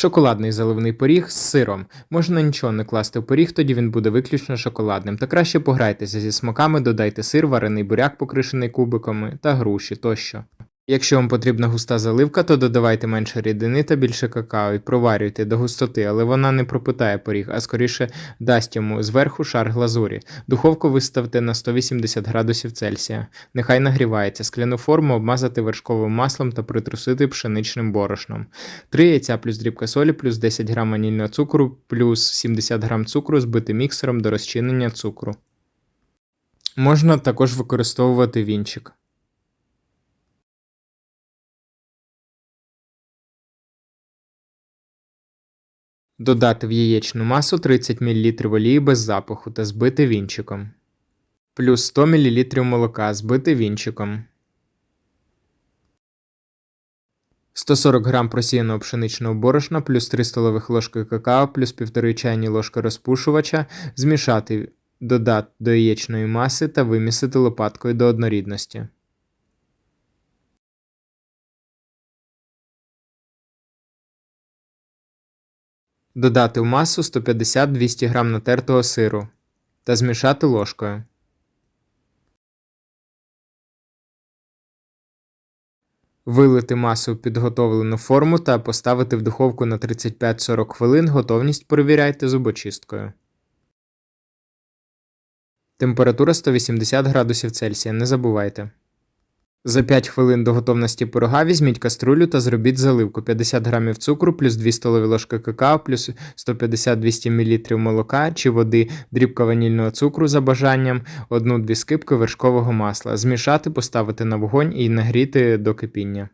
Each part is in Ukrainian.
Шоколадний заливний пиріг з сиром. Можна нічого не класти в пиріг, тоді він буде виключно шоколадним. Та краще пограйтеся зі смаками, додайте сир, варений буряк, покришений кубиками та груші тощо. Якщо вам потрібна густа заливка, то додавайте менше рідини та більше какао і проварюйте до густоти, але вона не пропитає пиріг, а скоріше дасть йому зверху шар глазурі. Духовку виставте на 180 градусів Цельсія. Нехай нагрівається. Скляну форму обмазати вершковим маслом та притрусити пшеничним борошном. 3 яйця плюс дрібка солі, плюс 10 грам ванільного цукру, плюс 70 грам цукру збити міксером до розчинення цукру. Можна також використовувати вінчик. Додати в яєчну масу 30 мл олії без запаху та збити вінчиком. Плюс 100 мл молока збити вінчиком. 140 г просіяного пшеничного борошна плюс 3 столових ложки какао плюс 1,5 чайні ложки розпушувача змішати, додати до яєчної маси та вимісити лопаткою до однорідності. Додати в масу 150-200 г натертого сиру та змішати ложкою. Вилити масу в підготовлену форму та поставити в духовку на 35-40 хвилин. Готовність перевіряйте зубочисткою. Температура 180 градусів Цельсія. Не забувайте. За 5 хвилин до готовності пирога візьміть каструлю та зробіть заливку 50 г цукру плюс 2 столові ложки какао плюс 150-200 мл молока чи води, дрібка ванільного цукру за бажанням, 1-2 скипки вершкового масла. Змішати, поставити на вогонь і нагріти до кипіння.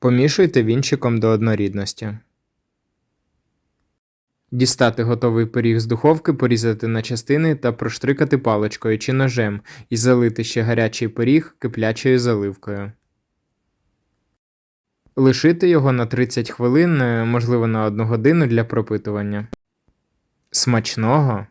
Помішуйте вінчиком до однорідності. Дістати готовий пиріг з духовки, порізати на частини та проштрикати паличкою чи ножем і залити ще гарячий пиріг киплячою заливкою. Лишити його на 30 хвилин, е, можливо на 1 годину для пропитування. Смачного!